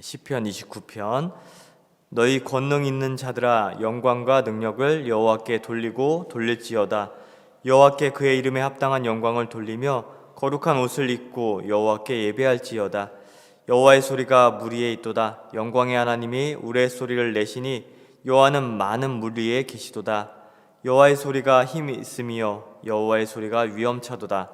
시편 29편. 너희 권능 있는 자들아 영광과 능력을 여호와께 돌리고 돌릴지어다. 여호와께 그의 이름에 합당한 영광을 돌리며 거룩한 옷을 입고 여호와께 예배할지어다. 여호와의 소리가 물 위에 있도다. 영광의 하나님이 우레 소리를 내시니 여호와는 많은 물 위에 계시도다. 여호와의 소리가 힘이 있으며 여호와의 소리가 위엄차도다.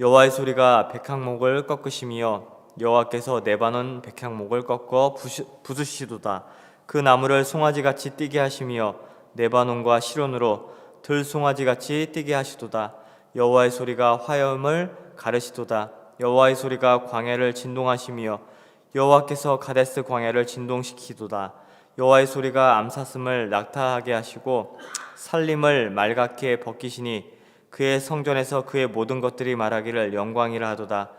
여호와의 소리가 백향목을 꺾으시며 여 호와께서 네바논 백향목을 꺾어 부수시도다. 그 나무를 송아지같이 뛰게 하시며 네바논과 시론으로 들송아지같이 뛰게 하시도다. 여호와의 소리가 화염을 가르시도다. 여호와의 소리가 광야를 진동하시며 여호와께서 가데스 광야를 진동시키도다. 여호와의 소리가 암사슴을 낙타하게 하시고 살림을 맑게 벗기시니 그의 성전에서 그의 모든 것들이 말하기를 영광이라 하도다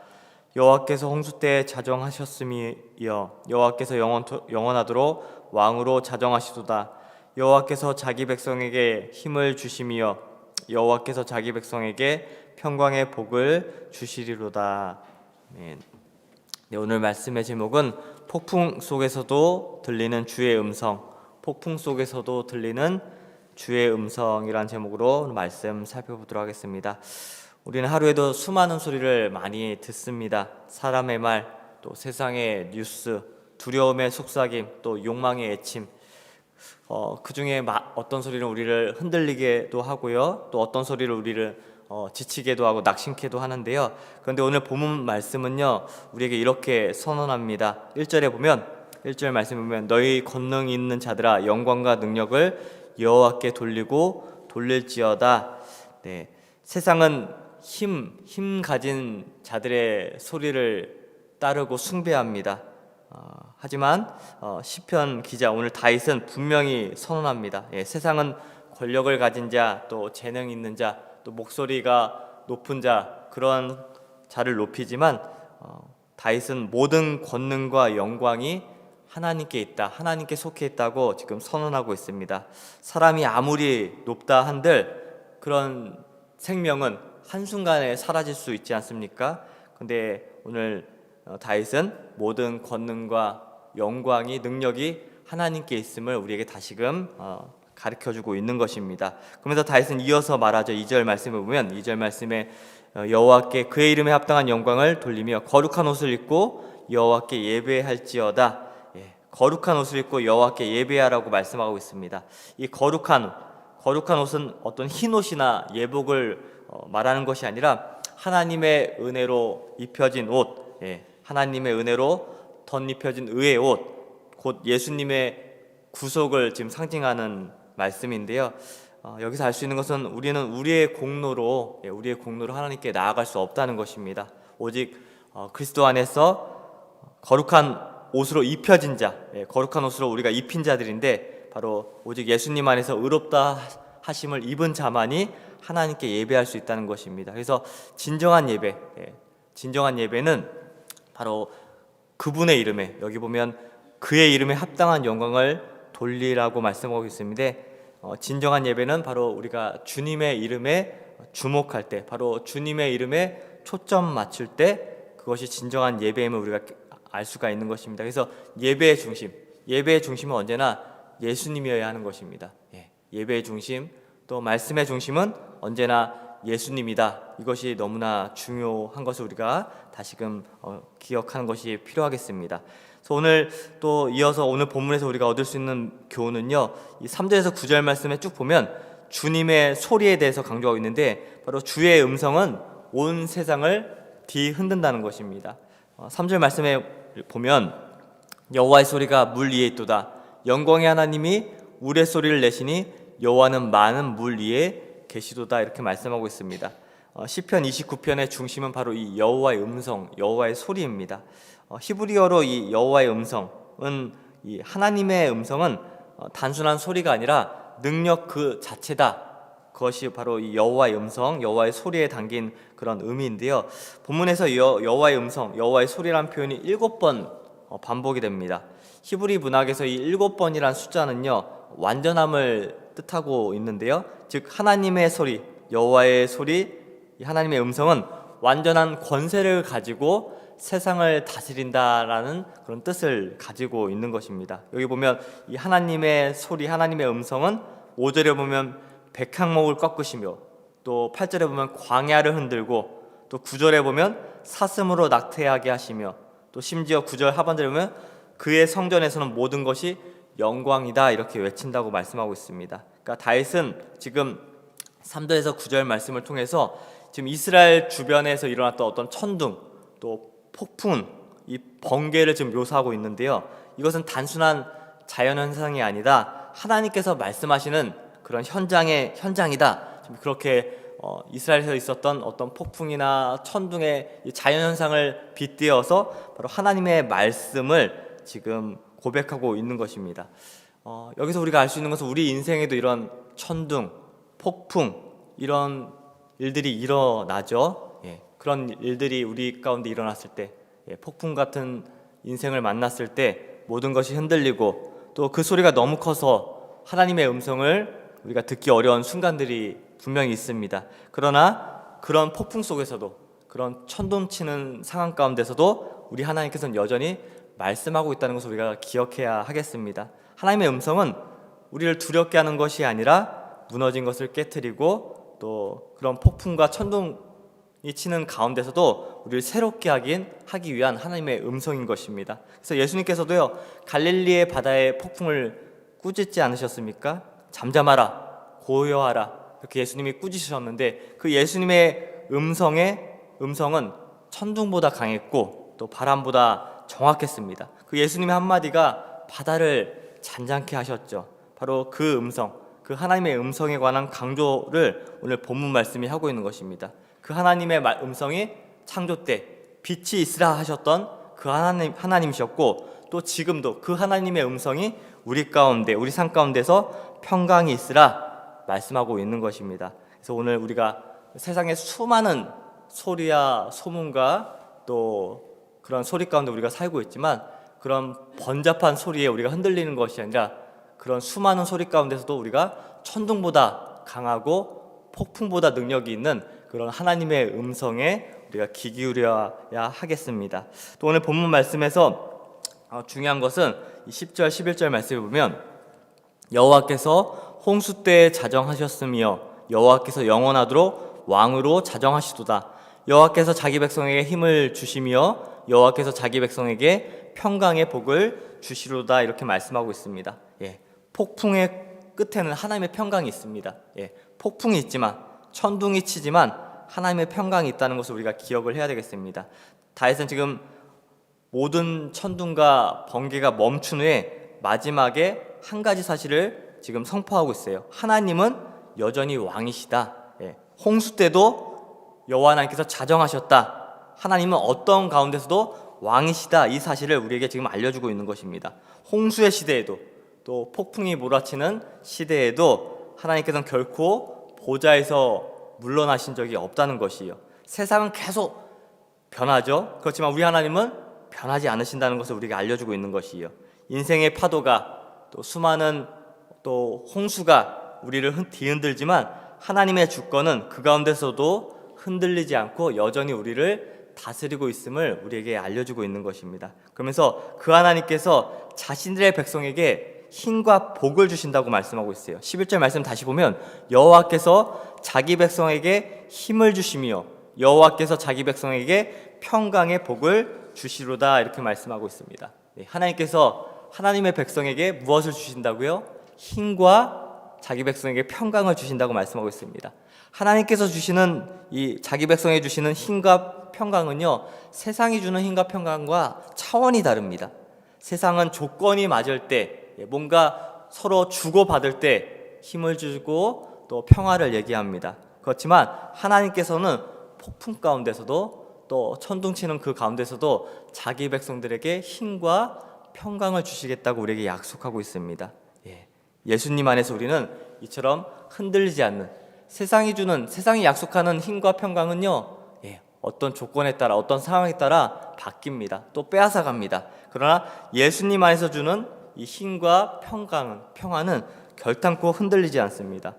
여호와께서 홍수 때 자정하셨음이여 여호와께서 영원 영원하도록 왕으로 자정하시도다 여호와께서 자기 백성에게 힘을 주심이여 여호와께서 자기 백성에게 평강의 복을 주시리로다. 네, 오늘 말씀의 제목은 폭풍 속에서도 들리는 주의 음성. 폭풍 속에서도 들리는 주의 음성이란 제목으로 말씀 살펴보도록 하겠습니다. 우리는 하루에도 수많은 소리를 많이 듣습니다. 사람의 말, 또 세상의 뉴스, 두려움의 속삭임, 또 욕망의 애침. 어, 그 중에 어떤 소리는 우리를 흔들리게도 하고요. 또 어떤 소리를 우리를 어, 지치게도 하고 낙심케도 하는데요. 그런데 오늘 본문 말씀은요. 우리에게 이렇게 선언합니다. 1절에 보면 1절 말씀 보면 너희 권능 있는 자들아 영광과 능력을 여호와께 돌리고 돌릴지어다. 네. 세상은 힘, 힘 가진 자들의 소리를 따르고 숭배합니다. 어, 하지만 어, 시편 기자 오늘 다윗은 분명히 선언합니다. 예, 세상은 권력을 가진 자, 또 재능 있는 자, 또 목소리가 높은 자 그런 자를 높이지만 어, 다윗은 모든 권능과 영광이 하나님께 있다, 하나님께 속해 있다고 지금 선언하고 있습니다. 사람이 아무리 높다 한들 그런 생명은 한순간에 사라질 수 있지 않습니까? 근데 오늘 어, 다윗은 모든 권능과 영광이 능력이 하나님께 있음을 우리에게 다시금 어, 가르쳐 주고 있는 것입니다. 그러면서 다윗은 이어서 말하죠. 2절 말씀을 보면 2절 말씀에 어, 여호와께 그의 이름에 합당한 영광을 돌리며 거룩한 옷을 입고 여호와께 예배할지어다. 예, 거룩한 옷을 입고 여호와께 예배하라고 말씀하고 있습니다. 이 거룩한 거룩한 옷은 어떤 흰 옷이나 예복을 어, 말하는 것이 아니라 하나님의 은혜로 입혀진 옷, 예, 하나님의 은혜로 덧입혀진 의의 옷, 곧 예수님의 구속을 지금 상징하는 말씀인데요. 어, 여기서 알 수 있는 것은 우리는 우리의 공로로, 예, 우리의 공로로 하나님께 나아갈 수 없다는 것입니다. 오직 어, 그리스도 안에서 거룩한 옷으로 입혀진 자, 예, 거룩한 옷으로 우리가 입힌 자들인데 바로 오직 예수님 안에서 의롭다 하심을 입은 자만이 하나님께 예배할 수 있다는 것입니다. 그래서 진정한 예배, 예, 진정한 예배는 바로 그분의 이름에 여기 보면 그의 이름에 합당한 영광을 돌리라고 말씀하고 있습니다. 어, 진정한 예배는 바로 우리가 주님의 이름에 주목할 때, 바로 주님의 이름에 초점 맞출 때 그것이 진정한 예배임을 우리가 알 수가 있는 것입니다. 그래서 예배의 중심, 예배의 중심은 언제나 예수님이어야 하는 것입니다. 예, 예배의 중심, 또 말씀의 중심은 언제나 예수님이다. 이것이 너무나 중요한 것을 우리가 다시금 어, 기억하는 것이 필요하겠습니다. 그래서 오늘 또 이어서 오늘 본문에서 우리가 얻을 수 있는 교훈은요. 이 3절에서 9절 말씀에 쭉 보면 주님의 소리에 대해서 강조하고 있는데 바로 주의 음성은 온 세상을 뒤흔든다는 것입니다. 어, 3절 말씀에 보면 여호와의 소리가 물 위에 있도다. 영광의 하나님이 우레 소리를 내시니 여호와는 많은 물 위에 계시도다 이렇게 말씀하고 있습니다. 어, 시편 29편의 중심은 바로 이 여호와의 음성, 여호와의 소리입니다. 어, 히브리어로 이 여호와의 음성은 이 하나님의 음성은 어, 단순한 소리가 아니라 능력 그 자체다. 그것이 바로 이 여호와의 음성, 여호와의 소리에 담긴 그런 의미인데요. 본문에서 여, 여호와의 음성, 여호와의 소리라는 표현이 일곱 번 어, 반복이 됩니다. 히브리 문학에서 이 일곱 번이란 숫자는요 완전함을 뜻하고 있는데요. 즉 하나님의 소리, 여호와의 소리, 이 하나님의 음성은 완전한 권세를 가지고 세상을 다스린다라는 그런 뜻을 가지고 있는 것입니다. 여기 보면 이 하나님의 소리, 하나님의 음성은 5절에 보면 백향목을 꺾으시며 또 8절에 보면 광야를 흔들고 또 9절에 보면 사슴으로 낙태하게 하시며 또 심지어 9절 하반절에 보면 그의 성전에서는 모든 것이 영광이다 이렇게 외친다고 말씀하고 있습니다. 그러니까 다윗은 지금 3절에서 9절 말씀을 통해서 지금 이스라엘 주변에서 일어났던 어떤 천둥 또 폭풍 이 번개를 지금 묘사하고 있는데요. 이것은 단순한 자연 현상이 아니라 하나님께서 말씀하시는 그런 현장의 현장이다. 좀 그렇게 어, 이스라엘에서 있었던 어떤 폭풍이나 천둥의 이 자연 현상을 빗대어서 바로 하나님의 말씀을 지금 고백하고 있는 것입니다. 어, 여기서 우리가 알 수 있는 것은 우리 인생에도 이런 천둥, 폭풍 이런 일들이 일어나죠. 예, 그런 일들이 우리 가운데 일어났을 때, 예, 폭풍 같은 인생을 만났을 때 모든 것이 흔들리고 또 그 소리가 너무 커서 하나님의 음성을 우리가 듣기 어려운 순간들이 분명히 있습니다. 그러나 그런 폭풍 속에서도 그런 천둥 치는 상황 가운데서도 우리 하나님께서는 여전히 말씀하고 있다는 것을 우리가 기억해야 하겠습니다. 하나님의 음성은 우리를 두렵게 하는 것이 아니라 무너진 것을 깨뜨리고 또 그런 폭풍과 천둥이 치는 가운데서도 우리를 새롭게 하긴 하기 위한 하나님의 음성인 것입니다. 그래서 예수님께서도요 갈릴리의 바다의 폭풍을 꾸짖지 않으셨습니까? 잠잠하라, 고요하라 이렇게 예수님이 꾸짖으셨는데 그 예수님의 음성의 음성은 천둥보다 강했고 또 바람보다 정확했습니다. 그 예수님의 한마디가 바다를 잔잔케 하셨죠. 바로 그 음성, 그 하나님의 음성에 관한 강조를 오늘 본문 말씀이 하고 있는 것입니다. 그 하나님의 말- 음성이 창조 때 빛이 있으라 하셨던 그 하나님 하나님이셨고 또 지금도 그 하나님의 음성이 우리 가운데 우리 삶 가운데서 평강이 있으라 말씀하고 있는 것입니다. 그래서 오늘 우리가 세상의 수많은 소리야 소문과 또 그런 소리 가운데 우리가 살고 있지만 그런 번잡한 소리에 우리가 흔들리는 것이 아니라 그런 수많은 소리 가운데서도 우리가 천둥보다 강하고 폭풍보다 능력이 있는 그런 하나님의 음성에 우리가 귀 기울여야 하겠습니다. 또 오늘 본문 말씀에서 어, 중요한 것은 이 10절 11절 말씀을 보면 여호와께서 홍수 때에 자정하셨으며 여호와께서 영원하도록 왕으로 자정하시도다. 여호와께서 자기 백성에게 힘을 주시며 여호와께서 자기 백성에게 평강의 복을 주시로다 이렇게 말씀하고 있습니다. 예, 폭풍의 끝에는 하나님의 평강이 있습니다. 예, 폭풍이 있지만 천둥이 치지만 하나님의 평강이 있다는 것을 우리가 기억을 해야 되겠습니다. 다윗은 지금 모든 천둥과 번개가 멈춘 후에 마지막에 한 가지 사실을 지금 선포하고 있어요. 하나님은 여전히 왕이시다. 예, 홍수 때도 여호와 하나님께서 자정하셨다. 하나님은 어떤 가운데서도 왕이시다. 이 사실을 우리에게 지금 알려주고 있는 것입니다. 홍수의 시대에도 또 폭풍이 몰아치는 시대에도 하나님께서는 결코 보좌에서 물러나신 적이 없다는 것이에요. 세상은 계속 변하죠. 그렇지만 우리 하나님은 변하지 않으신다는 것을 우리가 알려주고 있는 것이에요. 인생의 파도가 또 수많은 또 홍수가 우리를 흔- 뒤흔들지만 하나님의 주권은 그 가운데서도 흔들리지 않고 여전히 우리를 다스리고 있음을 우리에게 알려주고 있는 것입니다. 그러면서 그 하나님께서 자신들의 백성에게 힘과 복을 주신다고 말씀하고 있어요. 11절 말씀 다시 보면 여호와께서 자기 백성에게 힘을 주시며 여호와께서 자기 백성에게 평강의 복을 주시로다 이렇게 말씀하고 있습니다. 네, 하나님께서 하나님의 백성에게 무엇을 주신다고요? 힘과 자기 백성에게 평강을 주신다고 말씀하고 있습니다. 하나님께서 주시는 이 자기 백성에 주시는 힘과 평강은요 세상이 주는 힘과 평강과 차원이 다릅니다. 세상은 조건이 맞을 때 예, 뭔가 서로 주고 받을 때 힘을 주고 또 평화를 얘기합니다. 그렇지만 하나님께서는 폭풍 가운데서도 또 천둥치는 그 가운데서도 자기 백성들에게 힘과 평강을 주시겠다고 우리에게 약속하고 있습니다. 예. 예수님 안에서 우리는 이처럼 흔들리지 않는 세상이 주는 세상이 약속하는 힘과 평강은요. 예. 어떤 조건에 따라 어떤 상황에 따라 바뀝니다. 또 빼앗아 갑니다. 그러나 예수님 안에서 주는 이 힘과 평강은 평화는 결탄코 흔들리지 않습니다.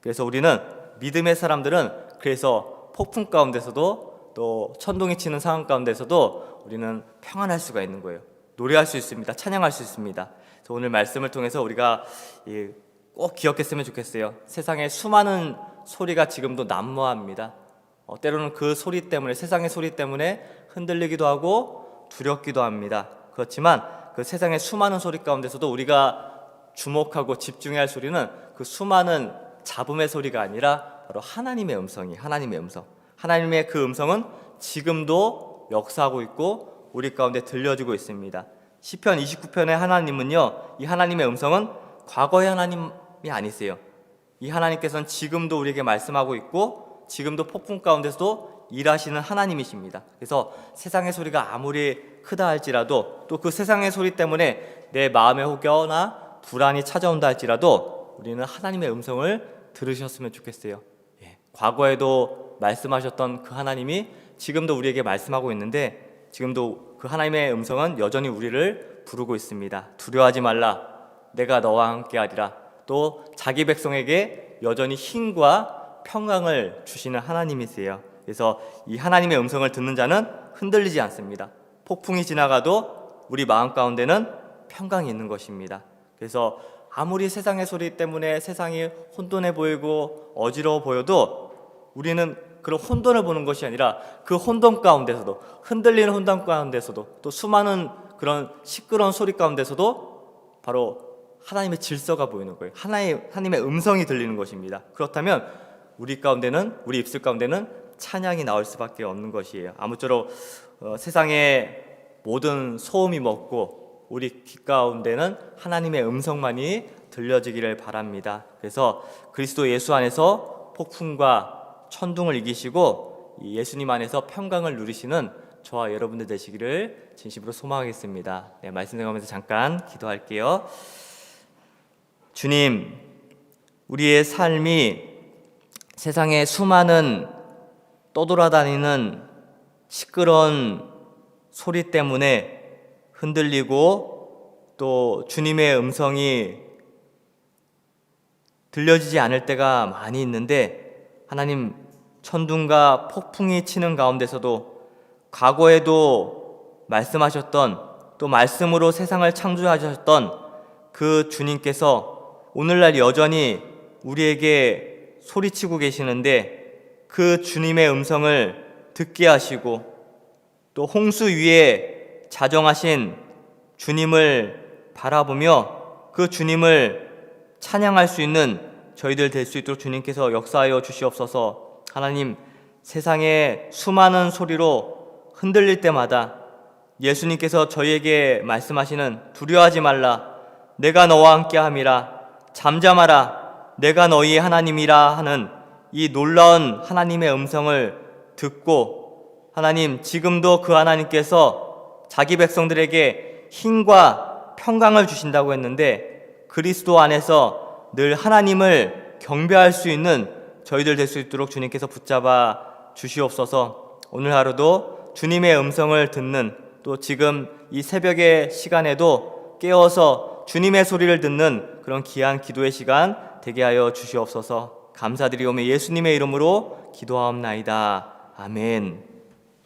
그래서 우리는 믿음의 사람들은 그래서 폭풍 가운데서도 또 천둥이 치는 상황 가운데서도 우리는 평안할 수가 있는 거예요. 노래할 수 있습니다. 찬양할 수 있습니다. 그래서 오늘 말씀을 통해서 우리가 이, 꼭 기억했으면 좋겠어요. 세상에 수많은 소리가 지금도 난무합니다. 어, 때로는 그 소리 때문에 세상의 소리 때문에 흔들리기도 하고 두렵기도 합니다. 그렇지만 그 세상의 수많은 소리 가운데서도 우리가 주목하고 집중해야 할 소리는 그 수많은 잡음의 소리가 아니라 바로 하나님의 음성이 하나님의 음성. 하나님의 그 음성은 지금도 역사하고 있고 우리 가운데 들려주고 있습니다. 시편 29편의 하나님은요. 이 하나님의 음성은 과거의 하나님이 아니세요. 이 하나님께서는 지금도 우리에게 말씀하고 있고 지금도 폭풍 가운데서도 일하시는 하나님이십니다. 그래서 세상의 소리가 아무리 크다 할지라도 또 그 세상의 소리 때문에 내 마음에 혹여나 불안이 찾아온다 할지라도 우리는 하나님의 음성을 들으셨으면 좋겠어요. 예, 과거에도 말씀하셨던 그 하나님이 지금도 우리에게 말씀하고 있는데 지금도 그 하나님의 음성은 여전히 우리를 부르고 있습니다. 두려워하지 말라. 내가 너와 함께하리라. 또 자기 백성에게 여전히 힘과 평강을 주시는 하나님이세요. 그래서 이 하나님의 음성을 듣는 자는 흔들리지 않습니다. 폭풍이 지나가도 우리 마음 가운데는 평강이 있는 것입니다. 그래서 아무리 세상의 소리 때문에 세상이 혼돈해 보이고 어지러워 보여도 우리는 그런 혼돈을 보는 것이 아니라 그 혼돈 가운데서도 흔들리는 혼돈 가운데서도 또 수많은 그런 시끄러운 소리 가운데서도 바로 하나님의 질서가 보이는 거예요. 하나님의 음성이 들리는 것입니다. 그렇다면 우리 가운데는 우리 입술 가운데는 찬양이 나올 수밖에 없는 것이에요. 아무쪼록 어, 세상의 모든 소음이 먹고 우리 귀 가운데는 하나님의 음성만이 들려지기를 바랍니다. 그래서 그리스도 예수 안에서 폭풍과 천둥을 이기시고 이 예수님 안에서 평강을 누리시는 저와 여러분들 되시기를 진심으로 소망하겠습니다. 네, 말씀 나가면서 잠깐 기도할게요. 주님, 우리의 삶이 세상의 수많은 떠돌아다니는 시끄러운 소리 때문에 흔들리고 또 주님의 음성이 들려지지 않을 때가 많이 있는데 하나님 천둥과 폭풍이 치는 가운데서도 과거에도 말씀하셨던 또 말씀으로 세상을 창조하셨던 그 주님께서 오늘날 여전히 우리에게 소리치고 계시는데 그 주님의 음성을 듣게 하시고 또 홍수 위에 자정하신 주님을 바라보며 그 주님을 찬양할 수 있는 저희들 될 수 있도록 주님께서 역사하여 주시옵소서. 하나님 세상의 수많은 소리로 흔들릴 때마다 예수님께서 저희에게 말씀하시는 두려워하지 말라. 내가 너와 함께 함이라. 잠잠하라. 내가 너희의 하나님이라 하는 이 놀라운 하나님의 음성을 듣고 하나님 지금도 그 하나님께서 자기 백성들에게 힘과 평강을 주신다고 했는데 그리스도 안에서 늘 하나님을 경배할 수 있는 저희들 될 수 있도록 주님께서 붙잡아 주시옵소서. 오늘 하루도 주님의 음성을 듣는 또 지금 이 새벽의 시간에도 깨어서 주님의 소리를 듣는 그런 귀한 기도의 시간 되게 하여 주시옵소서. 감사드리오며 예수님의 이름으로 기도하옵나이다. 아멘.